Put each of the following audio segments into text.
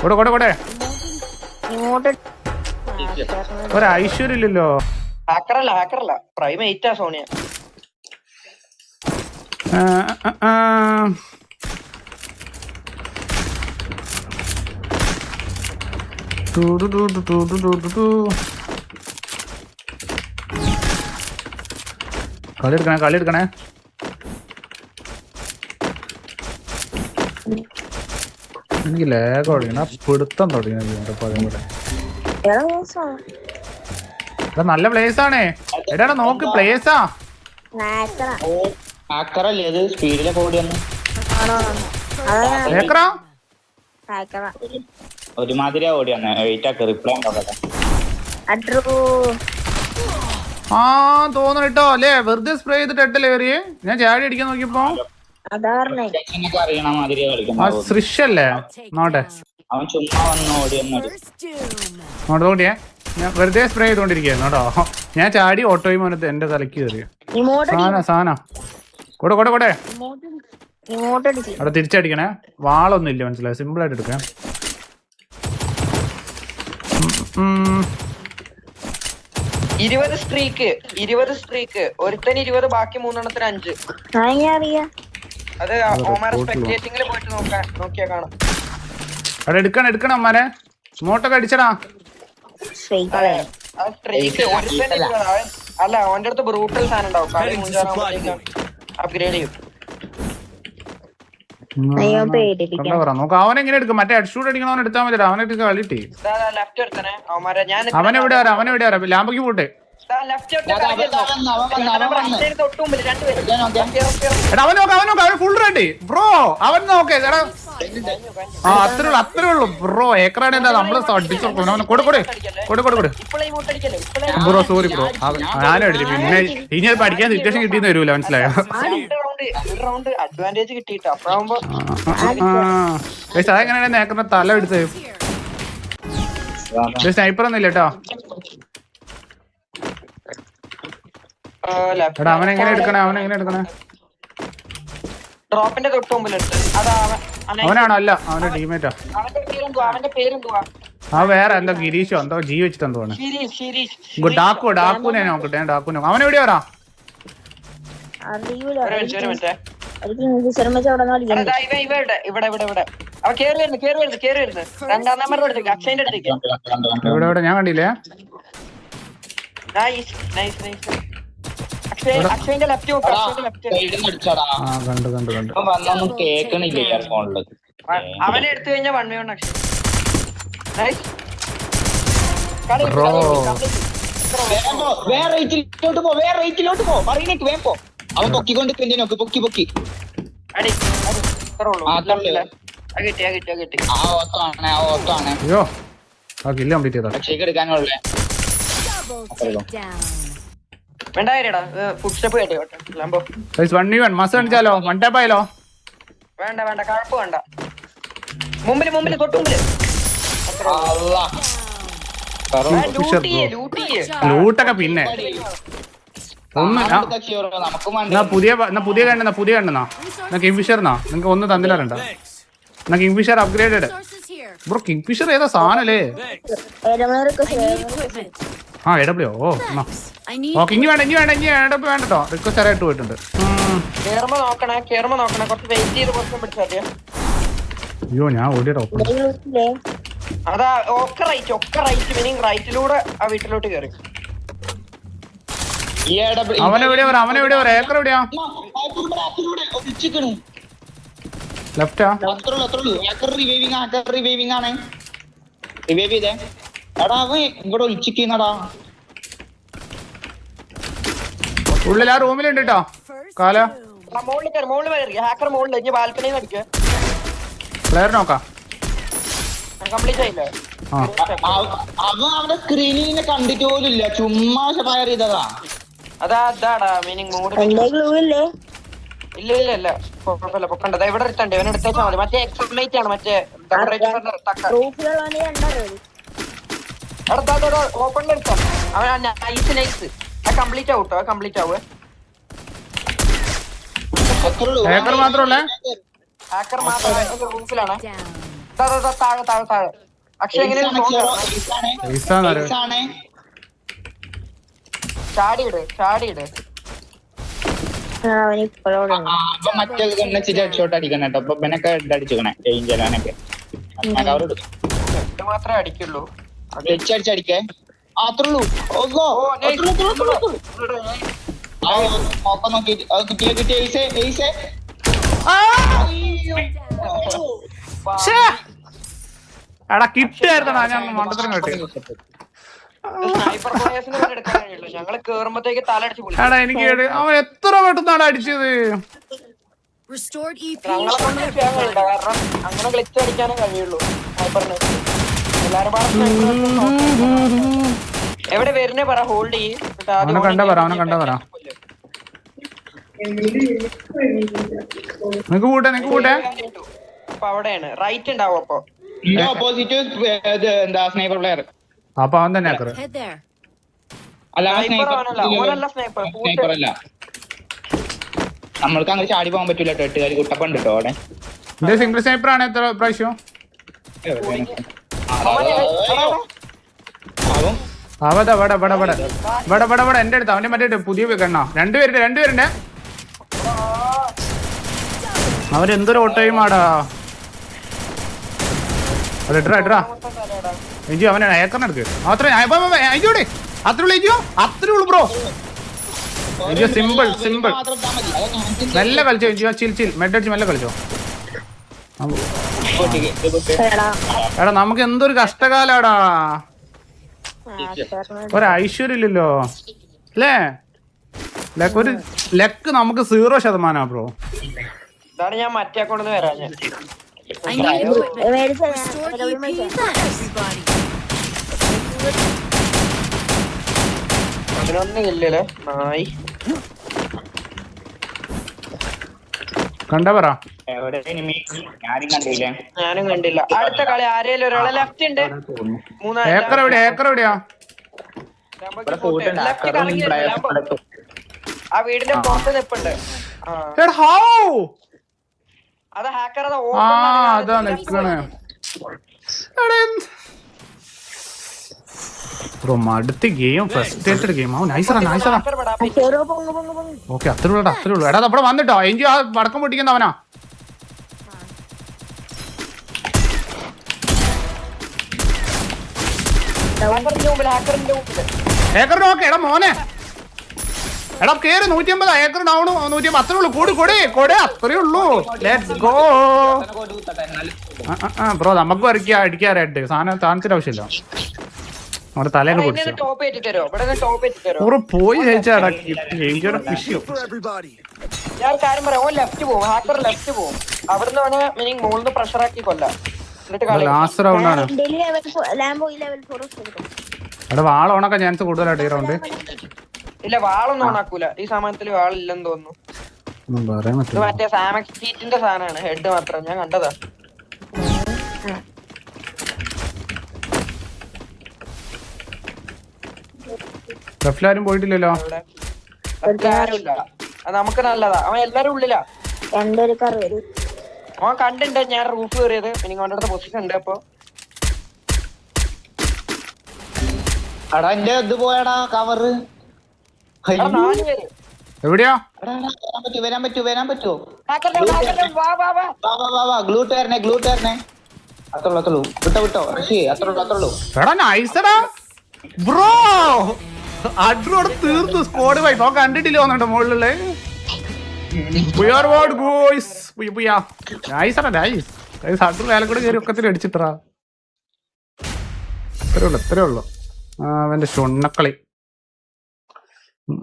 കൂടെ കൂടെ കൂടെ. ഐശ്വര്യല്ലോ ഹാക്കറല്ല ഹാക്കറല്ല. പ്രൈം എയ്റ്റാ സോണിയ. കളി എടുക്കണേ കളി എടുക്കണേ. എനിക്ക് ലാഗ് തുടങ്ങണം പിടുത്തം തുടങ്ങണം വീണ്ടും നല്ല പ്ലേസ് ആണേ. എടാ നോക്ക് പ്ലേസാ ആ. തോന്നണ അല്ലേ വെറുതെ സ്പ്രേ ചെയ്തിട്ട് എട്ടല്ലേ കയറിയേ ഞാൻ ചാടി അടിക്കാൻ നോക്കിയപ്പോ. അറിയണ കളിക്കുന്നത്. സൃഷല്ലേ നോട്ടെ. അവൻ ചുമ്മാ വന്ന് ഓടി വന്നു ഞാൻ വെറുതെ സ്പ്രേ ചെയ്തോണ്ടിരിക്കുന്നു കേട്ടോ ഞാൻ ചാടി ഓട്ടോയും മോനത്ത് എന്റെ തലക്ക് കയറി. സാന സാന കൂടെ കൂടെ. അവിടെ തിരിച്ചടിക്കണേ. വാളൊന്നും ഇല്ല മനസ്സിലായി? സിമ്പിൾ ആയിട്ട് എടുക്കാം. ഇരുപത് സ്ട്രീക്ക് ഇരുപത് സ്ട്രീക്ക് ഒരുത്തന് ഇരുപത് ബാക്കി മൂന്നെണ്ണത്തിന് അഞ്ച്. അറിയാ? അത് ഓമാർ സ്പെക്ടേറ്റിംഗിൽ പോയിട്ട് നോക്കിയാ എടുക്കണം എടുക്കണം അമ്മാരെ. സ്മോട്ടൊക്കെ അടിച്ചടാ. അല്ല. അവന്റെ അടുത്ത് ബ്രൂട്ടൽ സാധനം അപ്ഗ്രേഡ് ചെയ്യും. അവൻ എങ്ങനെ എടുക്കും? മറ്റേ ഹെഡ്ഷൂട്ട് അടിക്കണവൻ എടുത്താൽ മതി അവനെ കളിട്ടേ. അവൻ എവിടെ അവൻ ലാമ്പയ്ക്ക് പോട്ടെ. എടാ അവൻ നോക്ക് അവൻ നോക്ക് അവൻ ഫുൾ റെഡി ബ്രോ അവൻ നോക്കേ എടാ. ആ അത്രേ ഉള്ളു അത്രേ ഉള്ളു. ബ്രോ ഏക്കറാണ് എന്താ? നമ്മൾ അടിച്ചു അവനെ കൊടു കൊടു. കൊടു കൊടു കൊടു. ഇപ്പോഴേ അടിക്കല്ലേ ബ്രോ സോറി ബ്രോ ഞാനും അടിച്ചു. പിന്നെ ഇനി അത് പഠിക്കാൻ സിറ്റുവേഷൻ കിട്ടിയെന്ന് വരൂല മനസ്സിലായോ? അതെങ്ങനെയാണ് നേക്കറിന്റെ തല എടുത്തത് സ്നൈപ്പർ ഒന്നും ഇല്ല കേട്ടോ. എടാ എങ്ങനെ എങ്ങനെ ഡ്രോപ്പിന്റെ അവനാണോ? അല്ല അവന്റെ ടീമേറ്റാ. അവന്റെ ആ വേറെ എന്തോ ഗിരീഷോ എന്തോ ജീവിച്ചിട്ടോ ഡാക്കു ഡാക്കുനെ നോക്കട്ടെ ഞാൻ ഡാക്കുനെ അവൻ എവിടെയാ വരാ ഞാൻ കണ്ടില്ലേ? നൈസ് നൈസ് അക്ഷയന്റെ ലെഫ്റ്റ് ലെഫ്റ്റ് ആ കണ്ടു കണ്ടു കണ്ടു. വന്നൊന്നും കേക്കണില്ല അവനെ എടുത്തു കഴിഞ്ഞാൽ വൺ വേ ഉണ്ട് അക്ഷയ് നൈസ് കളി Bro. വേഗം പോ, വേറെ റേറ്റിലോട്ട് പോ വേറെ റേറ്റിലോട്ട് പോ. പറയുന്നേക്ക് വേഗം പോ. അവൻ പൊക്കിക്കൊണ്ട് പിന്നെ നോക്ക് പൊക്കി പൊക്കി. അടി അടി ഇത്രേ ഉള്ളൂ. ആ, ഉള്ളൂ. ആ കിട്ടി ആ കിട്ടി ആ കിട്ടി. ആ ഓത്താണ് ആ ഓത്താണ് അയ്യോ ആ കില്ല് കംപ്ലീറ്റ് ചെയ്താ. എടുക്കാനുള്ളേ. ണിച്ചാലോ ലൂട്ടൊക്കെ പിന്നെ. ഒന്ന് പുതിയ പുതിയ കണ്ടെന്നാ പുതിയ കണ്ടെന്നാ? എന്നാ കിങ്ഫിഷർന്നാ നിങ്ങക്ക് ഒന്ന് തന്നില്ലാറുണ്ടോ എന്നാ കിങ്ഫിഷർ അപ്ഗ്രേഡ് ബ്രോ കിങ്ഫിഷർ ഏതാ സാധനല്ലേ ആ എ ഡബ്ല്യു ഓ എന്നാ. ഓക്കെ ഇനി വേണ്ട ഇനി വേണ്ട ഇനി വേണ്ട കേട്ടോ റിക്വസ്റ്റ് ആയിട്ട് പോയിട്ടുണ്ട്. കേറുമ്പോ നോക്കണേ കേറുമ്പോ നോക്കണേ. കുറച്ച് വെയിറ്റ് ചെയ്ത് കുറച്ച് പിടിച്ചാൽ അയ്യോ ഞാൻ ഓടിയടോ ല്ലേ അതാ ഒക്കെ റൈറ്റ് ഒക്കെ റൈറ്റ് മീനിങ് റൈറ്റിലൂടെ ആ വീട്ടിലോട്ട് കയറി അവനെവിടെയാ അവനെവിടെയാ ഏക്കർ എവിടെയാ? ലെഫ്റ്റാ റിവൈവിങ് ആണ്. റിവൈവ് ചെയ്തേ. എടാ അവൻ ഇവിടെ ഒളിച്ചിക്കുന്നടാ ഉള്ളിൽ ആ റൂമിലുണ്ട് കേട്ടോ കാല. ഹാക്കർ മുകളിൽ ഇനി ബാൽക്കണിയിൽ അടിക്കുക പ്ലെയർ നോക്കാം. കംപ്ലീറ്റ് ആയില്ലേ അവൻ കണ്ടിട്ട് പോലും ഇല്ല. ചുമ്മാ ഫയർ ചെയ്തതാ. അതാ അതാടാ മീനിങ് മൂഡ് ഇല്ലേ? ഇല്ല കുഴപ്പമില്ല ഇവിടെ എടുത്തണ്ട്. ഇവനെ എടുത്തേച്ചാ മതി. മറ്റേ എക്സമേറ്റ് ആണ് മറ്റേ എടുത്തോ. അവൻ നൈസ് നൈസ് കംപ്ലീറ്റ് ആവും കംപ്ലീറ്റ് ആവുക ഹാക്കർ മാത്രമല്ല? ഹാക്കർ മാത്രമല്ല റൂഫിലാണ് താഴെ താഴെ താഴെ. അക്ഷയ തന്നെ അടിക്കണം കേട്ടോ മാത്രമേ അടിക്കുള്ളൂ. അടിച്ചടിച്ചടിക്കേ അടിച്ചടിക്കേ ആ, അത്രേ ഉള്ളൂ ഓ ഓ, ആ നോക്ക. നോക്കിട്ട് അത് കിട്ടിയ കിട്ടിയ എയ്സേ ശ്ശേ. എടാ കിട്ടായിരുന്നടാ ഞാൻ മണ്ടത്തരം കേട്ടി. എടാ എനിക്ക് അവൻ എത്ര പെട്ടെന്നാണ് അടിച്ചത്? Restored EP. ഞങ്ങളെ കൊണ്ട് ചെയ്യാൻ കഴിയില്ല. കാരണം അങ്ങനെ ഗ്ലിച്ച് അടിക്കാനേ കഴിയുള്ളൂ. സ്നൈപ്പറിന് എവിടെ വരുന്നേ പറ ഹോൾഡ് ചെയ്യും. കണ്ടാ പറ, അവനെ കണ്ട പറ. നിനക്ക് കൂട്ടെ നിനക്ക് കൂട്ടെ. അപ്പൊ അവിടെയാണ്. റൈറ്റ് ഉണ്ടാവും അപ്പൊ. ഓപ്പോസിറ്റ് എന്താ സ്നൈപ്പർ പ്ലെയർ അപ്പൊ അവൻ തന്നെ ആക്കറ്. അല്ല നമ്മൾക്ക് അങ്ങനെ ചാടി പോകാൻ പറ്റൂല കേട്ടോ എട്ടുകാരി കുട്ടപ്പുണ്ട് കേട്ടോ അവിടെ. സിംഗിൾ സ്നൈപ്പർ ആണ് എത്ര പ്രാവശ്യം? ആവും അവതാ വട വട വട. വട വട വട. എന്റെ അടുത്ത് അവന്റെ മറ്റേ പുതിയ അവരെന്തൊരു ഇട്രാ ഇട്രാ എജു അവനെ ഏക്കറിന് എടുക്ക് അത്ര ഉള്ളു ബ്രോ. എജു സിമ്പിൾ സിമ്പിൾ കളിച്ചോ എജു ചിൽ ചിൽ മെഡ് അടിച്ച് മെല്ലെ കളിച്ചോ. എടാ. നമുക്ക് എന്തൊരു കഷ്ടകാലാടാ. ഒരു ഐശ്വര്യം ഇല്ലല്ലോ അല്ലേ? ലക്ക് ഒരു ലക്ക് നമുക്ക് സീറോ ശതമാനാ ബ്രോ. ഇതാണ് ഞാൻ മറ്റേ അക്കൗണ്ടിൽ ഞാൻ. Everybody. അതിനൊന്നും ഇല്ലല്ലേ നായി കണ്ട പറ. എവിടെ enemy? ഞാനും കണ്ടില്ലേ? ഞാനും കണ്ടില്ല. അടുത്ത കളി ആരേലും ഒരാളെ ലെഫ്റ്റ് ഉണ്ട്? മൂന്നാ ഏക്കർ എവിടെയാ? ഏക്കർ എവിടെയാ? ഇവിടെ പോയിട്ടുണ്ട് ലെഫ്റ്റ് കറങ്ങി players. ഇവിടെ. ആ വീടിന്റെ പുറത്ത് നിപ്പുണ്ട്. ആ. എടാ ഹൗ അത് ഹാക്കർ അത് ആ അതാ നിക്കണേ ബ്രോ മടുത്ത ഗെയിം ഫ്രസ്ട്രേറ്റഡ് ഗെയിം നൈസറാ നൈസറാ ഓക്കെ അത്രേ ഉള്ളൂ അത്രേ ഉള്ളൂ. എടാ അവിടെ വന്നിട്ടോ. എഞ്ചി ആ വടക്കം പൊട്ടിക്കുന്ന ഏക്കർ നോക്ക് എടാ മോനെ. എടാ കേറ് നൂറ്റി അമ്പത് ഏക്കർ ഡൗൺ നൂറ്റി അമ്പത് അത്രേ ഉള്ളൂ. കൂടി കൂടി. കൊടി അത്രേ ഉള്ളൂ. ലെറ്റ്സ് ഗോ ആ ബ്രോ നമുക്ക് വരയ്ക്കുക അടിക്കാൻ റെഡ് സാധനം താണത്തിന്റെ ആവശ്യമില്ല. നമ്മുടെ തലേന്ന് ഓറ് പോയി ജയിച്ചാടാ ഞാൻ കാര്യം പറയാം. ലെഫ്റ്റ് പോകും ഹാക്കർ ലെഫ്റ്റ് പോകും അവിടുന്ന് അവനെ മീനിങ് മുകളിൽ നിന്ന് പ്രഷർ ആക്കി കൊല്ലാം. ലാസ്റ്റ് റൗണ്ട് ആണ്. എടാ വാള ഓണക്കാൻ ചാൻസ് കൂടുതലായിട്ട് ഈ റൗണ്ട് ഇല്ല വാളൊന്നും ഓണാക്കൂല. ഈ സമയത്തിൽ വാളില്ലെന്ന് തോന്നുന്നു. ഒന്നും പറയാൻ ഇത് മറ്റേ സാമക്സ് സീറ്റിന്റെ സാധനമാണ്. ഹെഡ് മാത്രം. ഞാൻ കണ്ടതാ. ലെഫ്റ്റിലാരും പോയിട്ടില്ലല്ലോ? നമുക്ക് നല്ലതാ. അവൻ എല്ലാരും ഉള്ളിലാ. രണ്ടൊരു കറി വരും. അവൻ കണ്ടുണ്ട് ഞാൻ റൂഫ് കയറിയത് എനിക്ക് അവന്റെ അടുത്ത് പൊസിഷൻ ഉണ്ട് അപ്പൊ. അടാ എന്റെ ഇത് പോയടാ കവറ് എടാ, നാല് പേര്. എവിടെയാ? വരാൻ പറ്റൂ പറ്റുമോ വാ വാ വാ. വാ വാ വാ വാ ഗ്ലൂട്ട് വരണേ ഗ്ലൂട്ട് വരണേ അത്രയുള്ളൂ അത്രയുള്ളൂ. വിട്ടോ വിട്ടോ ഋഷി അത്രയുള്ളൂ അത്രയുള്ളൂ. എടാ നൈസടാ ബ്രോ അഡ്രോട് തീർന്നു സ്കോഡ് പോയി അവൻ കണ്ടിട്ടില്ല വന്നിട്ട് മുകളിലുള്ള? പുയാർ വാർഡ് ഗോയ്സ് പുയ പുയ ആണ് നൈസ് നൈസ് അഡ്രോ വേല കൂടെ കയറി ഒക്കത്തിൽ അടിച്ചിട്ടാ ഇത്രേ ഉള്ളു ഇത്രേ ഉള്ളു. അവന്റെ ചുണ്ണക്കളി.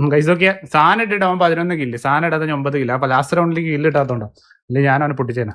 ഗൈസ് നോക്കിയ സാധനം ഇട്ടിട്ട് അവൻ പതിനൊന്ന് കില്ല് സാധനം ഇടാത്ത ഒമ്പത് കില്ല് അപ്പൊ ലാസ്റ്റ് റൗണ്ടിലേക്ക് കില്ല് ഇട്ടാത്തോണ്ടോ ഇല്ല ഞാൻ അവനെ പൊട്ടിച്ചേനാ.